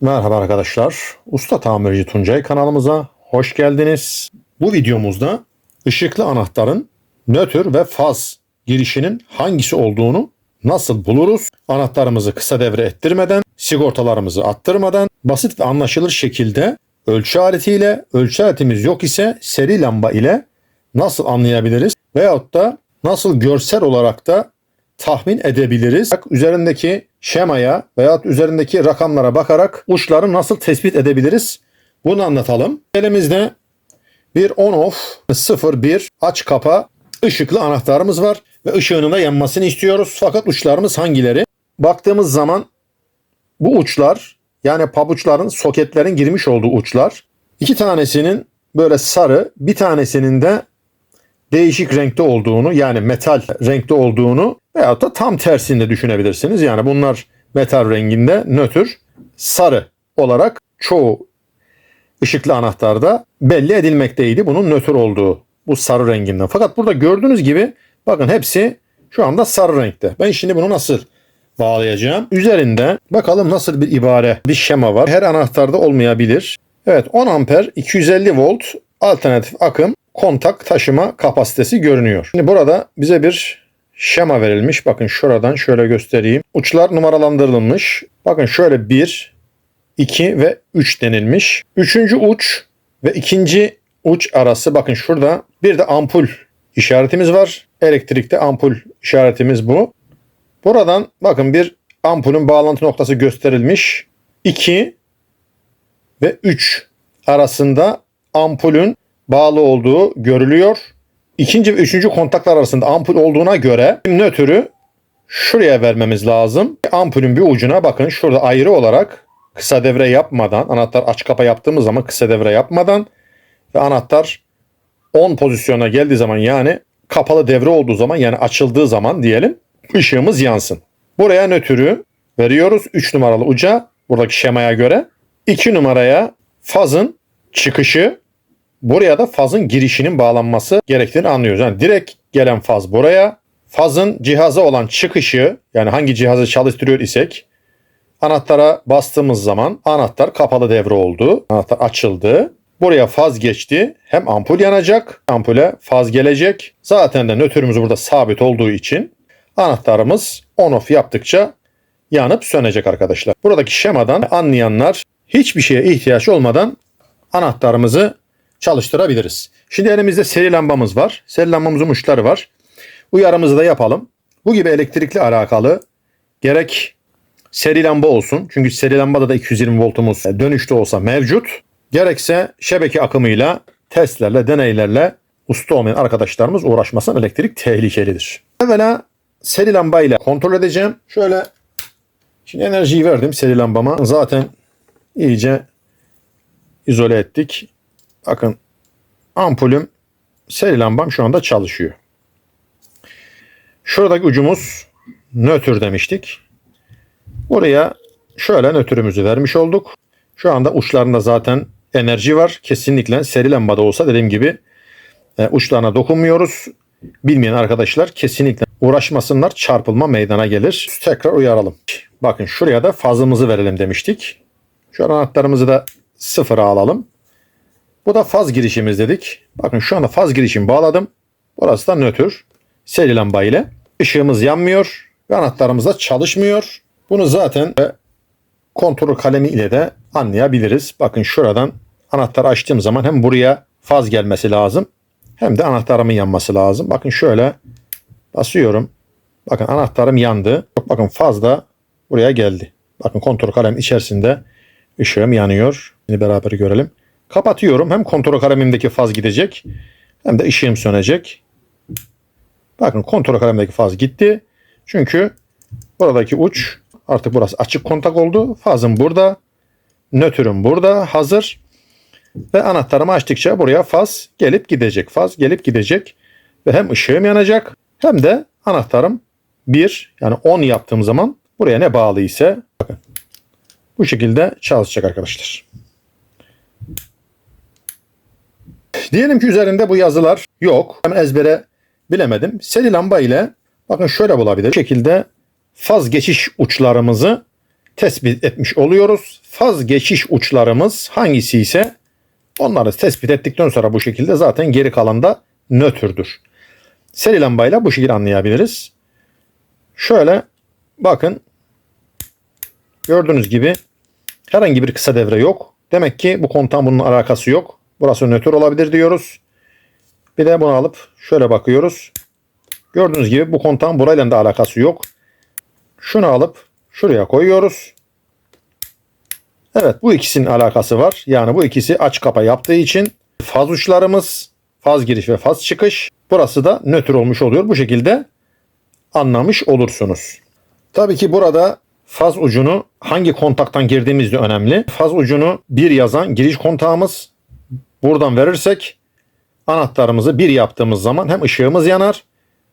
Merhaba arkadaşlar. Usta Tamirci Tuncay kanalımıza hoş geldiniz. Bu videomuzda ışıklı anahtarın nötr ve faz girişinin hangisi olduğunu nasıl buluruz? Anahtarımızı kısa devre ettirmeden, sigortalarımızı attırmadan basit ve anlaşılır şekilde ölçü aletiyle, ölçü aletimiz yok ise seri lamba ile nasıl anlayabiliriz? Veyahut da nasıl görsel olarak da tahmin edebiliriz. Üzerindeki şemaya veya üzerindeki rakamlara bakarak uçları nasıl tespit edebiliriz? Bunu anlatalım. Elimizde bir on off 01 aç kapa ışıklı anahtarımız var ve ışığının da yanmasını istiyoruz. Fakat uçlarımız hangileri? Baktığımız zaman bu uçlar yani pabuçların soketlerin girmiş olduğu uçlar iki tanesinin böyle sarı bir tanesinin de değişik renkte olduğunu yani metal renkte olduğunu veyahut da tam tersinde düşünebilirsiniz. Yani bunlar metal renginde nötr sarı olarak çoğu ışıklı anahtarda belli edilmekteydi bunun nötr olduğu bu sarı renginden. Fakat burada gördüğünüz gibi bakın hepsi şu anda sarı renkte. Ben şimdi bunu nasıl bağlayacağım? Üzerinde bakalım nasıl bir ibare, bir şema var. Her anahtarda olmayabilir. Evet 10 amper 250 volt alternatif akım kontak taşıma kapasitesi görünüyor. Şimdi burada bize bir şema verilmiş. Bakın şuradan şöyle göstereyim. Uçlar numaralandırılmış. Bakın şöyle 1, 2 ve 3 denilmiş. Üçüncü uç ve ikinci uç arası bakın şurada bir de ampul işaretimiz var. Elektrikte ampul işaretimiz bu. Buradan bakın bir ampulün bağlantı noktası gösterilmiş. 2 ve 3 arasında ampulün bağlı olduğu görülüyor. İkinci ve üçüncü kontaklar arasında ampul olduğuna göre nötrü şuraya vermemiz lazım. Ampulün bir ucuna bakın şurada ayrı olarak kısa devre yapmadan anahtar aç kapa yaptığımız zaman kısa devre yapmadan ve anahtar 10 pozisyona geldiği zaman yani kapalı devre olduğu zaman yani açıldığı zaman diyelim ışığımız yansın. Buraya nötrü veriyoruz 3 numaralı uca buradaki şemaya göre. 2 numaraya fazın çıkışı buraya da fazın girişinin bağlanması gerektiğini anlıyoruz. Yani direkt gelen faz buraya fazın cihaza olan çıkışı yani hangi cihazı çalıştırıyor isek Anahtara bastığımız zaman anahtar kapalı devre oldu. Anahtar açıldı. Buraya faz geçti. Hem ampul yanacak, ampule faz gelecek. Zaten de nötrümüz burada sabit olduğu için anahtarımız on off yaptıkça yanıp sönecek arkadaşlar. Buradaki şemadan anlayanlar hiçbir şeye ihtiyaç olmadan anahtarımızı çalıştırabiliriz. Şimdi elimizde seri lambamız var. Seri lambamızın uçları var. Uyarımızı da yapalım. Bu gibi elektrikli alakalı gerek seri lamba olsun. Çünkü seri lambada da 220 voltumuz dönüşte olsa mevcut. Gerekse şebeke akımıyla, testlerle, deneylerle usta olmayan arkadaşlarımız uğraşmasın. Elektrik tehlikelidir. Evvela seri lambayla kontrol edeceğim. Şöyle şimdi enerjiyi verdim seri lambama. Zaten iyice izole ettik. Bakın ampulüm seri lambam şu anda çalışıyor. Şuradaki ucumuz nötr demiştik. Buraya şöyle nötrümüzü vermiş olduk. Şu anda uçlarında zaten enerji var. Kesinlikle seri lambada olsa dediğim gibi e, uçlarına dokunmuyoruz. Bilmeyen arkadaşlar kesinlikle uğraşmasınlar. Çarpılma meydana gelir. Tekrar uyaralım. Bakın şuraya da fazımızı verelim demiştik. Şu anahtarımızı da sıfıra alalım. Bu da faz girişimiz dedik. Bakın şu anda faz girişimi bağladım. Burası da nötr. Seri lamba ile. Işığımız yanmıyor ve anahtarımız da çalışmıyor. Bunu zaten kontrol kalemi ile de anlayabiliriz. Bakın şuradan anahtar açtığım zaman hem buraya faz gelmesi lazım hem de anahtarımın yanması lazım. Bakın şöyle basıyorum. Bakın anahtarım yandı. Bakın faz da buraya geldi. Bakın kontrol kalem içerisinde ışığım yanıyor. Şimdi beraber görelim. Kapatıyorum. Hem kontrol kalemimdeki faz gidecek hem de ışığım sönecek. Bakın kontrol kalemdeki faz gitti. Çünkü buradaki uç Artık burası açık kontak oldu. Fazım burada. Nötrüm burada hazır. Ve anahtarımı açtıkça buraya faz gelip gidecek. Faz gelip gidecek. Ve hem ışığım yanacak hem de anahtarım 1 yani 10 yaptığım zaman buraya ne bağlı ise bu şekilde çalışacak arkadaşlar. Diyelim ki üzerinde bu yazılar yok. Hem ezbere bilemedim. Seri lamba ile bakın şöyle bulabilir. Bu şekilde faz geçiş uçlarımızı tespit etmiş oluyoruz. Faz geçiş uçlarımız hangisi ise onları tespit ettikten sonra bu şekilde zaten geri kalan da nötrdür. Seri lambayla bu şekilde anlayabiliriz. Şöyle bakın gördüğünüz gibi herhangi bir kısa devre yok. Demek ki bu kontağın bunun alakası yok. Burası nötr olabilir diyoruz. Bir de bunu alıp şöyle bakıyoruz. Gördüğünüz gibi bu kontağın burayla da alakası yok. Şunu alıp şuraya koyuyoruz. Evet bu ikisinin alakası var. Yani bu ikisi aç kapa yaptığı için faz uçlarımız faz giriş ve faz çıkış. Burası da nötr olmuş oluyor. Bu şekilde anlamış olursunuz. Tabii ki burada faz ucunu hangi kontaktan girdiğimiz de önemli. Faz ucunu bir yazan giriş kontağımız buradan verirsek anahtarımızı bir yaptığımız zaman hem ışığımız yanar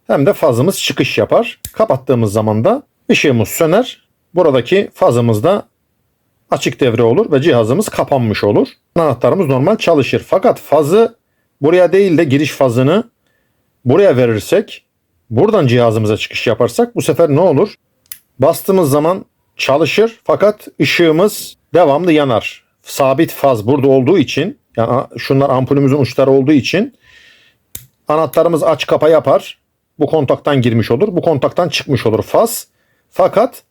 hem de fazımız çıkış yapar. Kapattığımız zaman da ışığımız söner. Buradaki fazımız da açık devre olur ve cihazımız kapanmış olur. Anahtarımız normal çalışır. Fakat fazı buraya değil de giriş fazını buraya verirsek buradan cihazımıza çıkış yaparsak bu sefer ne olur? Bastığımız zaman çalışır fakat ışığımız devamlı yanar. Sabit faz burada olduğu için yani şunlar ampulümüzün uçları olduğu için anahtarımız aç kapa yapar. Bu kontaktan girmiş olur. Bu kontaktan çıkmış olur faz. Fakat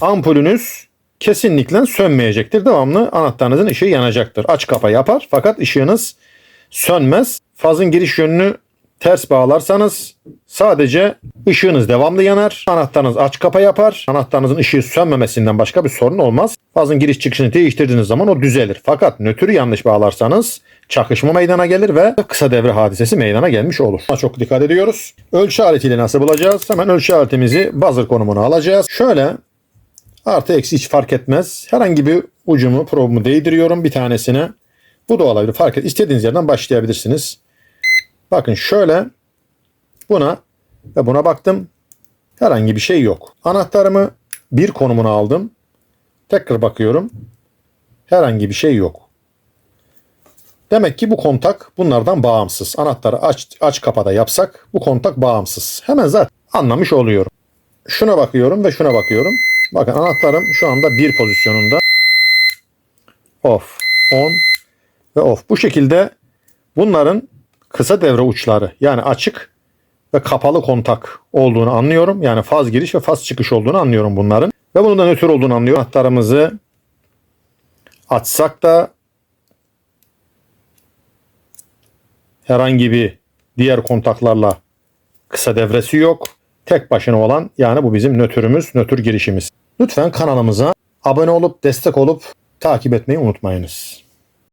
ampulünüz kesinlikle sönmeyecektir. Devamlı anahtarınızın ışığı yanacaktır. Aç kapa yapar fakat ışığınız sönmez. Fazın giriş yönünü ters bağlarsanız sadece ışığınız devamlı yanar. Anahtarınız aç kapa yapar. Anahtarınızın ışığı sönmemesinden başka bir sorun olmaz. Fazın giriş çıkışını değiştirdiğiniz zaman o düzelir. Fakat nötrü yanlış bağlarsanız çakışma meydana gelir ve kısa devre hadisesi meydana gelmiş olur. Buna çok dikkat ediyoruz. Ölçü aletiyle nasıl bulacağız? Hemen ölçü aletimizi buzzer konumuna alacağız. Şöyle artı eksi hiç fark etmez. Herhangi bir ucumu probumu değdiriyorum bir tanesine. Bu da olabilir fark et. İstediğiniz yerden başlayabilirsiniz. Bakın şöyle buna ve buna baktım. Herhangi bir şey yok. Anahtarımı bir konumuna aldım. Tekrar bakıyorum. Herhangi bir şey yok. Demek ki bu kontak bunlardan bağımsız. Anahtarı aç, aç kapada yapsak bu kontak bağımsız. Hemen zaten anlamış oluyorum. Şuna bakıyorum ve şuna bakıyorum. Bakın anahtarım şu anda bir pozisyonunda. Off, on ve off. Bu şekilde bunların kısa devre uçları yani açık ve kapalı kontak olduğunu anlıyorum. Yani faz giriş ve faz çıkış olduğunu anlıyorum bunların. Ve bunun da nötr olduğunu anlıyorum. Anahtarımızı açsak da herhangi bir diğer kontaklarla kısa devresi yok. Tek başına olan yani bu bizim nötrümüz, nötr girişimiz. Lütfen kanalımıza abone olup destek olup takip etmeyi unutmayınız.